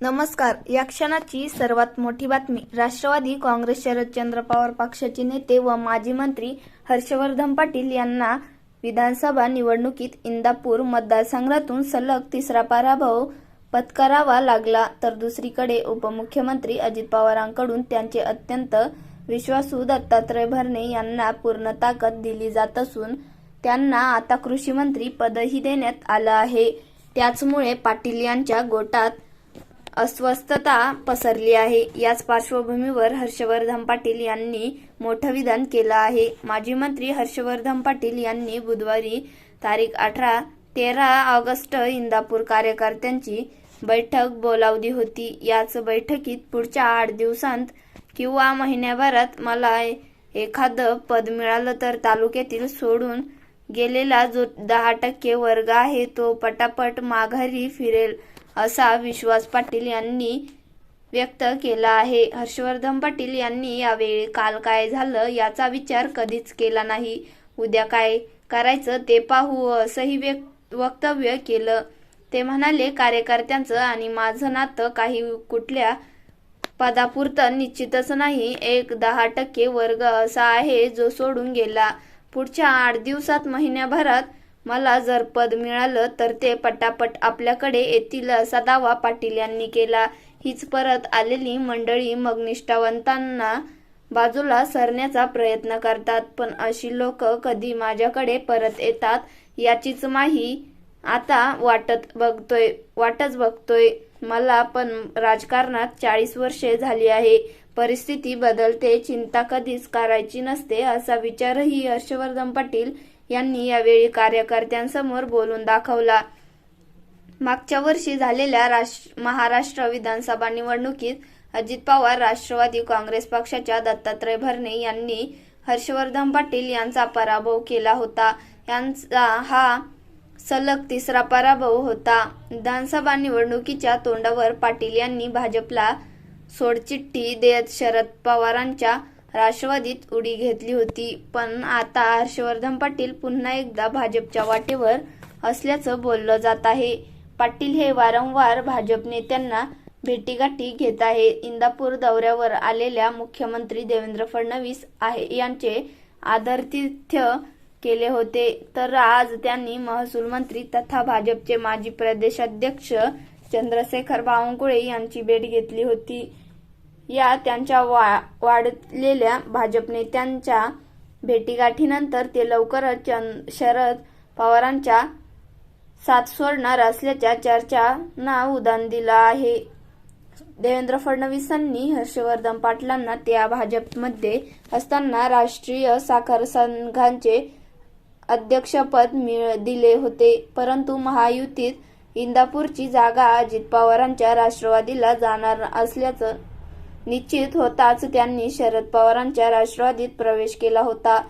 नमस्कार. या क्षणाची सर्वात मोठी बातमी. राष्ट्रवादी काँग्रेस शरदचंद्र पवार पक्षाचे नेते व माजी मंत्री हर्षवर्धन पाटील यांना विधानसभा निवडणुकीत इंदापूर मतदारसंघातून सलग तिसरा पराभव पत्करावा लागला. तर दुसरीकडे उपमुख्यमंत्री अजित पवारांकडून त्यांचे अत्यंत विश्वासू दत्तात्रय भरणे यांना पूर्ण ताकद दिली जात असून त्यांना आता कृषी मंत्री पदही देण्यात आलं आहे. त्याचमुळे पाटील यांच्या गोटात अस्वस्थता पसरली आहे. याच पार्श्वभूमीवर हर्षवर्धन पाटील यांनी मोठं विधान केलं आहे. माजी मंत्री हर्षवर्धन पाटील यांनी बुधवारी तारीख अठरा तेरा ऑगस्ट इंदापूर कार्यकर्त्यांची बैठक बोलावली होती. याच बैठकीत पुढच्या आठ दिवसांत किंवा महिन्याभरात मला एखादं पद मिळालं तर तालुक्यातील सोडून गेलेला जो दहा टक्के वर्ग आहे तो पटापट माघारी फिरेल. असा विश्वास पाटील यांनी व्यक्त केला आहे. हर्षवर्धन पाटील यांनी यावेळी काल काय झालं याचा विचार कधीच केला नाही. उद्या काय करायचं ते पाहू असंही व्यक् वक्तव्य केलं. ते म्हणाले कार्यकर्त्यांचं आणि माझं नातं काही कुठल्या पदापुरतं निश्चितच नाही. एक दहा टक्के वर्ग असा आहे जो सोडून गेला. पुढच्या आठ दिवसात महिन्याभरात मला जर पद मिळालं तर ते पटापट आपल्याकडे येतील असा दावा पाटील यांनी केला. हीच परत आलेली मंडळी मग निष्ठावंतांना बाजूला सरण्याचा प्रयत्न करतात. पण अशी लोक कधी माझ्याकडे परत येतात याचीच माही आता वाटत बघतोय वाटच बघतोय. मला पण राजकारणात चाळीस वर्षे झाली आहे. परिस्थिती बदलते चिंता कधीच करायची नसते असा विचारही हर्षवर्धन पाटील यांनी यावेळी कार्यकर्त्यांसमोर बोलून दाखवला. मागच्या वर्षी झालेल्या राष्ट्र महाराष्ट्र विधानसभा निवडणुकीत अजित पवार राष्ट्रवादी काँग्रेस पक्षाच्या दत्तात्रय भरणे यांनी हर्षवर्धन पाटील यांचा पराभव केला होता. यांचा हा सलग तिसरा पराभव होता. विधानसभा निवडणुकीच्या तोंडावर पाटील यांनी भाजपला सोडचिठ्ठी देत शरद पवारांच्या राष्ट्रवादीत उडी घेतली होती. पण आता हर्षवर्धन पाटील पुन्हा एकदा भाजपच्या वाटेवर असल्याचं बोललं जात आहे. पाटील हे वारंवार भाजप नेत्यांना भेटीगाठी घेत आहे. इंदापूर दौऱ्यावर आलेल्या मुख्यमंत्री देवेंद्र फडणवीस आहे यांचे आदरतिथ्य केले होते. तर आज त्यांनी महसूल मंत्री तथा भाजपचे माजी प्रदेशाध्यक्ष चंद्रशेखर बावनकुळे यांची भेट घेतली होती. या त्यांच्या वा वाढलेल्या भाजप नेत्यांच्या भेटीगाठीनंतर ते लवकरच शरद पवारांच्या साथ सोडणार असल्याच्या चर्चांना उदान दिलं आहे. देवेंद्र फडणवीसांनी हर्षवर्धन पाटलांना त्या भाजपमध्ये असताना राष्ट्रीय साखर संघाचे अध्यक्षपद मिळ दिले होते. परंतु महायुतीत इंदापूरची जागा अजित पवारांच्या राष्ट्रवादीला जाणार असल्याचं निश्चित होताच त्यांनी शरद पवारांच्या राष्ट्रवादीत प्रवेश केला होता.